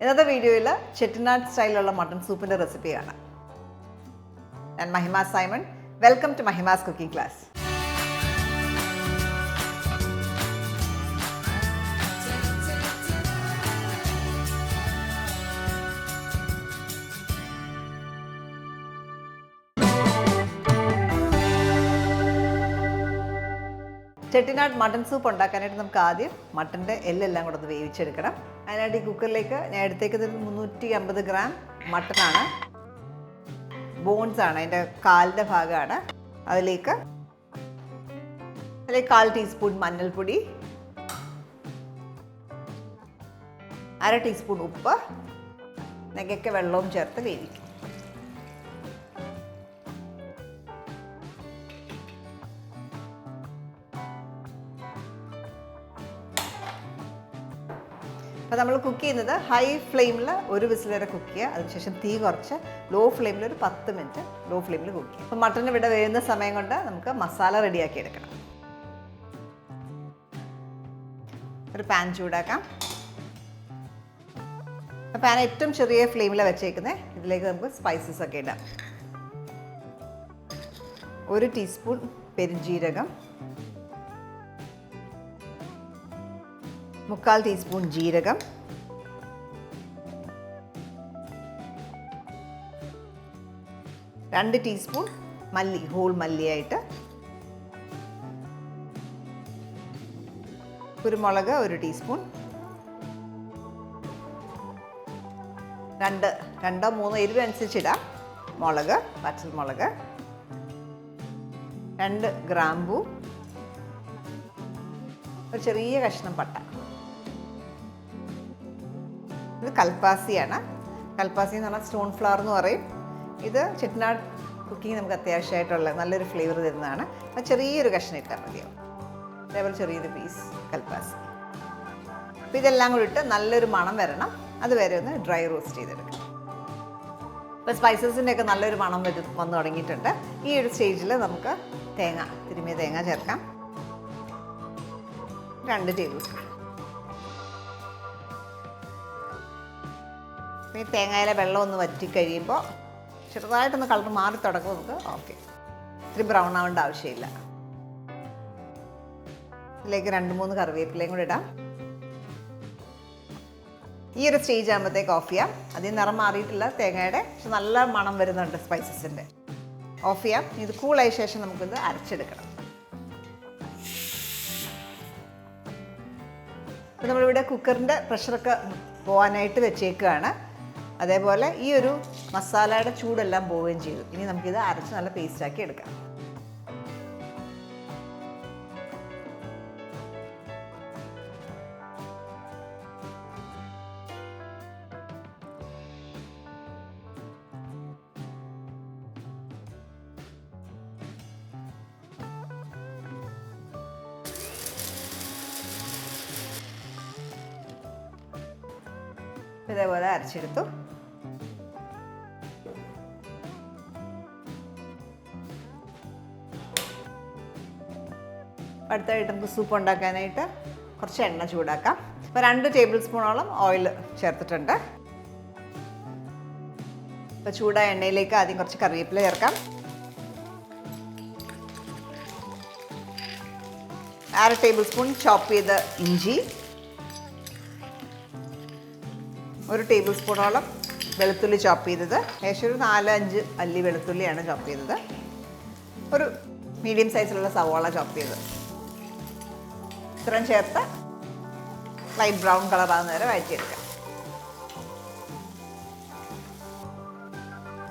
ഇന്നത്തെ വീഡിയോയിൽ ചെട്ടിനാട് സ്റ്റൈലുള്ള മട്ടൺ സൂപ്പിന്റെ റെസിപ്പിയാണ് ഞാൻ Mahima Simon. Welcome to Mahima's cooking class Chettinad mutton soup ഉണ്ടാക്കാനായിട്ട് നമുക്ക് ആദ്യം മട്ടന്റെ എല്ലെല്ലാം കൂടെ ഒന്ന് വേവിച്ചെടുക്കണം. അതിനായിട്ട് ഈ കുക്കറിലേക്ക് ഞാൻ എടുത്തേക്കുന്നത് മുന്നൂറ്റി അമ്പത് ഗ്രാം മട്ടനാണ്. ബോൺസ് ആണ് അതിന്റെ കാലിന്റെ ഭാഗമാണ്. അതിലേക്ക് അതിലേക്ക് കാൽ ടീസ്പൂൺ മഞ്ഞൾപ്പൊടി അര ടീസ്പൂൺ ഉപ്പ് നെഗയ്ക്ക് വെള്ളവും ചേർത്ത് വേവിക്കും. അപ്പോൾ നമ്മൾ കുക്ക് ചെയ്യുന്നത് ഹൈ ഫ്ലെയിമിൽ ഒരു വിസിൽ വരെ കുക്ക് ചെയ്യുക. അതിനുശേഷം തീ കുറച്ച് ലോ ഫ്ലെയിമിൽ ഒരു പത്ത് മിനിറ്റ് ലോ ഫ്ലെയിമിൽ കുക്ക് ചെയ്യുക. അപ്പോൾ മട്ടൻ ഇവിടെ വേവുന്ന സമയം കൊണ്ട് നമുക്ക് മസാല റെഡിയാക്കി എടുക്കണം ഒരു പാൻ ചൂടാക്കാം. പാൻ ഏറ്റവും ചെറിയ ഫ്ലെയിമിൽ വെച്ചേക്കുന്നത് ഇതിലേക്ക് നമുക്ക് സ്പൈസസ് ഒക്കെ ഇടാം. ഒരു ടീസ്പൂൺ പെരുംജീരകം. മുക്കാൽ ടീസ്പൂൺ ജീരകം. രണ്ട് ടീസ്പൂൺ മല്ലി ഹോൾ മല്ലിയായിട്ട്. കുരുമുളക് ഒരു ടീസ്പൂൺ രണ്ട് രണ്ടോ മൂന്നോ എരിവ് അനുസരിച്ചിടാം മുളക് പച്ചമുളക്. രണ്ട് ഗ്രാമ്പൂ. ഒരു ചെറിയ കഷ്ണം പട്ട. ഇത് കൽപ്പാസിയാണ്. കൽപ്പാസി എന്ന് പറഞ്ഞാൽ സ്റ്റോൺ ഫ്ലവർ എന്ന് പറയും. ഇത് ചെട്ടിനാട് കുക്കിംഗ് നമുക്ക് അത്യാവശ്യമായിട്ടുള്ള നല്ലൊരു ഫ്ലേവർ തരുന്നതാണ്. ആ ചെറിയൊരു കഷ്ണം ഇട്ടാൽ മതിയാവും. അതേപോലെ ചെറിയൊരു പീസ് കൽപ്പാസ്. അപ്പോൾ ഇതെല്ലാം കൂടി ഇട്ട് നല്ലൊരു മണം വരണം. അതുവരെ ഒന്ന് ഡ്രൈ റോസ്റ്റ് ചെയ്തെടുക്കണം. ഇപ്പോൾ സ്പൈസസിന്റെ ഒക്കെ നല്ലൊരു മണം വരും വന്നു തുടങ്ങിയിട്ടുണ്ട്. ഈ ഒരു സ്റ്റേജിൽ നമുക്ക് തേങ്ങ തിരുമിയ തേങ്ങ ചേർക്കാം. രണ്ട് ടേബിൾ സ്പൂൺ. ഈ തേങ്ങയിലെ വെള്ളം ഒന്ന് വറ്റി കഴിയുമ്പോൾ ചെറുതായിട്ടൊന്ന് കളർ മാറി തുടങ്ങും നമുക്ക്. ഓക്കെ. ഇത്തിരി ബ്രൗൺ ആവേണ്ട ആവശ്യമില്ല. ഇതിലേക്ക് രണ്ട് മൂന്ന് കറിവേപ്പിലയും കൂടി ഇടാം. ഈ ഒരു സ്റ്റേജ് ആകുമ്പോഴത്തേക്ക് ഓഫ് ചെയ്യാം. അതിൽ നിറം മാറിയിട്ടില്ല തേങ്ങയുടെ പക്ഷെ നല്ല മണം വരുന്നുണ്ട് സ്പൈസസിന്റെ ഓഫ് ചെയ്യാം. ഇത് കൂളായ ശേഷം നമുക്കിത് അരച്ചെടുക്കണം. അപ്പോൾ നമ്മളിവിടെ കുക്കറിന്റെ പ്രഷറൊക്കെ പോകാനായിട്ട് വെച്ചേക്കുകയാണ് അതേപോലെ ഈ ഒരു മസാലയുടെ ചൂടെല്ലാം പോവുകയും ചെയ്തു. ഇനി നമുക്കിത് അരച്ച് നല്ല പേസ്റ്റാക്കി എടുക്കാം. ഇതേപോലെ അരച്ചെടുത്തു. അടുത്തായിട്ട് നമുക്ക് സൂപ്പ് ഉണ്ടാക്കാനായിട്ട് കുറച്ച് എണ്ണ ചൂടാക്കാം. ഇപ്പോൾ രണ്ട് ടേബിൾ സ്പൂണോളം ഓയിൽ ചേർത്തിട്ടുണ്ട്. ഇപ്പോൾ ചൂടായ എണ്ണയിലേക്ക് ആദ്യം കുറച്ച് കറിവേപ്പില ചേർക്കാം. അര ടേബിൾ സ്പൂൺ ചോപ്പ് ചെയ്ത ഇഞ്ചി. ഒരു ടേബിൾ സ്പൂണോളം വെളുത്തുള്ളി ചോപ്പ് ചെയ്തത്. ഏകദേശം ഒരു നാലഞ്ച് അല്ലി വെളുത്തുള്ളിയാണ് ചോപ്പ് ചെയ്തത്. ഒരു മീഡിയം സൈസിലുള്ള സവാള ചോപ്പ് ചെയ്തത്. ഇത്രയും ചേർത്ത് ലൈറ്റ് ബ്രൗൺ കളർ ആകുന്ന വരെ വഴറ്റിയെടുക്കാം.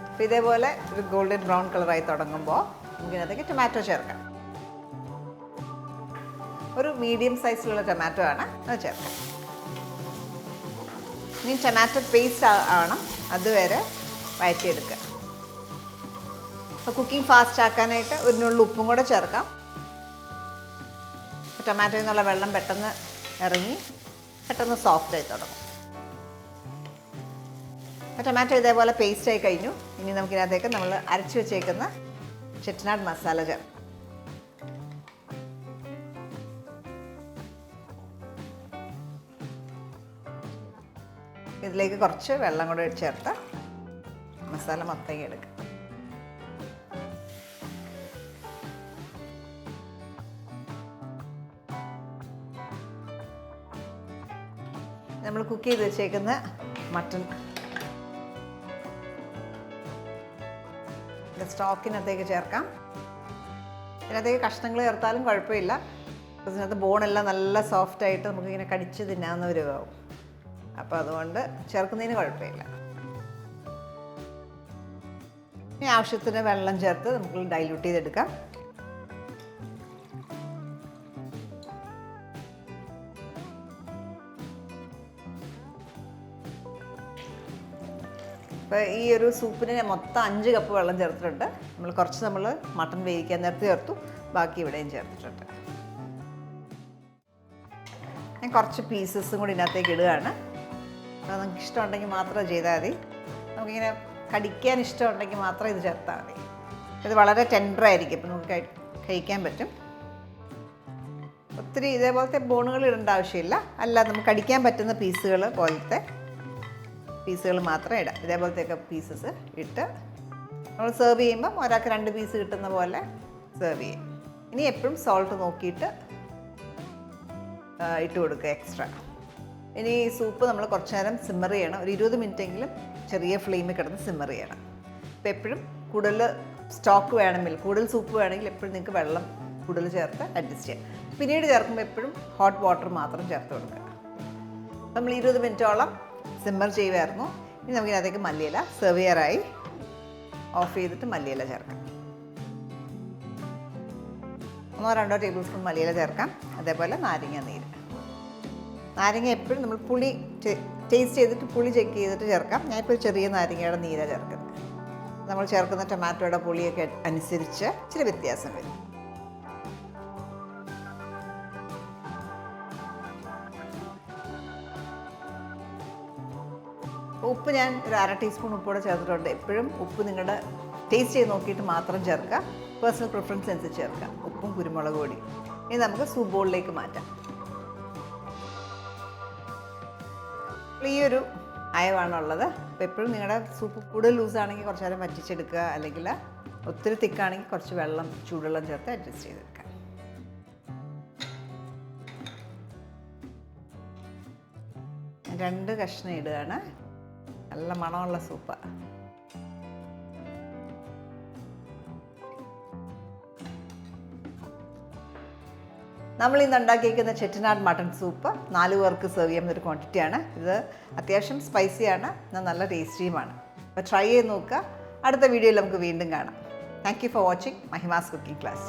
അപ്പം ഇതേപോലെ ഒരു ഗോൾഡൻ ബ്രൗൺ കളറായി തുടങ്ങുമ്പോൾ നമുക്കിതിനകത്തേക്ക് ടൊമാറ്റോ ചേർക്കാം. ഒരു മീഡിയം സൈസിലുള്ള ടൊമാറ്റോ ആണ് അത് ചേർക്കാം. ഇനി ടൊമാറ്റോ പേസ്റ്റ് ആണ് അതുവരെ വഴറ്റിയെടുക്കുക. അപ്പോൾ കുക്കിംഗ് ഫാസ്റ്റ് ആക്കാനായിട്ട് ഒരു ഉപ്പും കൂടെ ചേർക്കാം. ടൊമാറ്റോയിൽ നിന്നുള്ള വെള്ളം പെട്ടെന്ന് ഇറങ്ങി പെട്ടെന്ന് സോഫ്റ്റ് ആയി തുടങ്ങും. ടൊമാറ്റോ ഇതേപോലെ പേസ്റ്റ് ആയി കഴിഞ്ഞു. ഇനി നമുക്കിതിനകത്തേക്ക് നമ്മൾ അരച്ച് വെച്ചേക്കുന്ന ചെട്ടിനാട് മസാല ഇതിലേക്ക് കുറച്ച് വെള്ളം കൂടെ ചേർത്ത് മസാല മൊത്തം എടുക്കുക നമ്മൾ കുക്ക് ചെയ്ത് വെച്ചേക്കുന്ന മട്ടൺ. സ്റ്റോക്കിനകത്തേക്ക് ചേർക്കാം. ഇതിനകത്തേക്ക് കഷ്ണങ്ങൾ ചേർത്താലും കുഴപ്പമില്ല. ഇതിനകത്ത് ബോണെല്ലാം നല്ല സോഫ്റ്റ് ആയിട്ട് നമുക്കിങ്ങനെ കടിച്ച് തിന്നാവുന്ന ഒരു അപ്പോൾ അതുകൊണ്ട് ചേർക്കുന്നതിന് കുഴപ്പമില്ല. ഇനി ആവശ്യത്തിന് വെള്ളം ചേർത്ത് നമുക്ക് ഡൈല്യൂട്ട് ചെയ്തെടുക്കാം. ഇപ്പോൾ ഈ ഒരു സൂപ്പിന് ഞാൻ മൊത്തം അഞ്ച് കപ്പ് വെള്ളം ചേർത്തിട്ടുണ്ട്. നമ്മൾ കുറച്ച് നമ്മൾ മട്ടൺ വേവിക്കാൻ നേരത്തെ ചേർത്തു. ബാക്കി ഇവിടെയും ചേർത്തിട്ടുണ്ട്. ഞാൻ കുറച്ച് പീസസും കൂടി ഇതിനകത്തേക്ക് ഇടുകയാണ്. അപ്പോൾ നമുക്ക് ഇഷ്ടമുണ്ടെങ്കിൽ മാത്രം ചെയ്താൽ മതി. നമുക്കിങ്ങനെ കടിക്കാൻ ഇഷ്ടമുണ്ടെങ്കിൽ മാത്രം ഇത് ചേർത്താൽ മതി. ഇത് വളരെ ടെൻഡറായിരിക്കും അപ്പോൾ നമുക്ക് കഴിക്കാൻ പറ്റും. ഒത്തിരി ഇതേപോലത്തെ ബോണുകൾ ഇടേണ്ട ആവശ്യമില്ല. അല്ല നമുക്ക് കടിക്കാൻ പറ്റുന്ന പീസുകൾ പോലത്തെ പീസുകൾ മാത്രമേ ഇടാം. ഇതേപോലത്തെയൊക്കെ പീസസ് ഇട്ട് നമ്മൾ സെർവ് ചെയ്യുമ്പം ഒരാൾക്ക് രണ്ട് പീസ് കിട്ടുന്ന പോലെ സെർവ് ചെയ്യും. ഇനി എപ്പോഴും സോൾട്ട് നോക്കിയിട്ട് ഇട്ട് കൊടുക്കുക എക്സ്ട്രാ ഇനി ഈ സൂപ്പ് നമ്മൾ കുറച്ച് നേരം സിമ്മർ ചെയ്യണം. ഒരു ഇരുപത് മിനിറ്റെങ്കിലും ചെറിയ ഫ്ലെയിമിൽ കിടന്ന് സിമ്മർ ചെയ്യണം. അപ്പോൾ എപ്പോഴും കൂടുതൽ സ്റ്റോക്ക് വേണമെങ്കിൽ കൂടുതൽ സൂപ്പ് വേണമെങ്കിൽ എപ്പോഴും നിങ്ങൾക്ക് വെള്ളം കൂടുതൽ ചേർത്ത് അഡ്ജസ്റ്റ് ചെയ്യാം. പിന്നീട് ചേർക്കുമ്പോൾ എപ്പോഴും ഹോട്ട് വാട്ടർ മാത്രം ചേർത്ത് കൊടുക്കുക. നമ്മൾ ഇരുപത് മിനിറ്റോളം സിമ്മർ ചെയ്യുമായിരുന്നു ഇനി നമുക്ക് ഇതിനകത്തേക്ക് മല്ലിയില സെർവ് ചെയ്യാറായി. ഓഫ് ചെയ്തിട്ട് മല്ലിയില ചേർക്കാം. ഒന്നോ രണ്ടോ ടേബിൾ സ്പൂൺ മല്ലിയില ചേർക്കാം. അതേപോലെ നാരങ്ങ നീര്. നാരങ്ങ എപ്പോഴും നമ്മൾ പുളി ടേസ്റ്റ് ചെയ്തിട്ട് പുളി ചെക്ക് ചെയ്തിട്ട് ചേർക്കാം. ഞാനിപ്പോൾ ചെറിയ നാരങ്ങയുടെ നീര ചേർക്കുന്നത്. നമ്മൾ ചേർക്കുന്ന ടൊമാറ്റോയുടെ പുളിയൊക്കെ അനുസരിച്ച് ഇച്ചിരി വ്യത്യാസം വരും. ഉപ്പ് ഞാൻ ഒരു അര ടീസ്പൂൺ ഉപ്പൂടെ ചേർത്തിട്ടുണ്ട്. എപ്പോഴും ഉപ്പ് നിങ്ങളുടെ ടേസ്റ്റ് ചെയ്ത് നോക്കിയിട്ട് മാത്രം ചേർക്കുക. പേഴ്സണൽ പ്രിഫറൻസ് അനുസരിച്ച് ചേർക്കുക. ഉപ്പും കുരുമുളക് പൊടി ഇനി നമുക്ക് സൂപ്പ് ബോളിലേക്ക് മാറ്റാം. ഈ ഒരു അയവാണുള്ളത്. അപ്പോൾ എപ്പോഴും നിങ്ങളുടെ സൂപ്പ് കൂടുതൽ ലൂസാണെങ്കിൽ കുറച്ച് നേരം വറ്റിച്ചെടുക്കുക. അല്ലെങ്കിൽ ഒത്തിരി തിക്കാണെങ്കിൽ കുറച്ച് വെള്ളം ചൂടുവെള്ളം ചേർത്ത് അഡ്ജസ്റ്റ് ചെയ്തെടുക്കുക. രണ്ട് കഷ്ണം ഇടുകയാണ്. നല്ല മണമുള്ള സൂപ്പ്. നമ്മൾ ഇന്ന് ഉണ്ടാക്കിയിരിക്കുന്ന ചെട്ടിനാട് മട്ടൺ സൂപ്പ് നാല് പേർക്ക് സെർവ് ചെയ്യുന്ന ഒരു ക്വാണ്ടിറ്റിയാണ് ഇത് അത്യാവശ്യം സ്പൈസിയാണ് എന്നാൽ നല്ല ടേസ്റ്റിയുമാണ് അപ്പോൾ ട്രൈ ചെയ്ത് നോക്കുക. അടുത്ത വീഡിയോയിൽ നമുക്ക് വീണ്ടും കാണാം. Thank you for watching Mahima's cooking class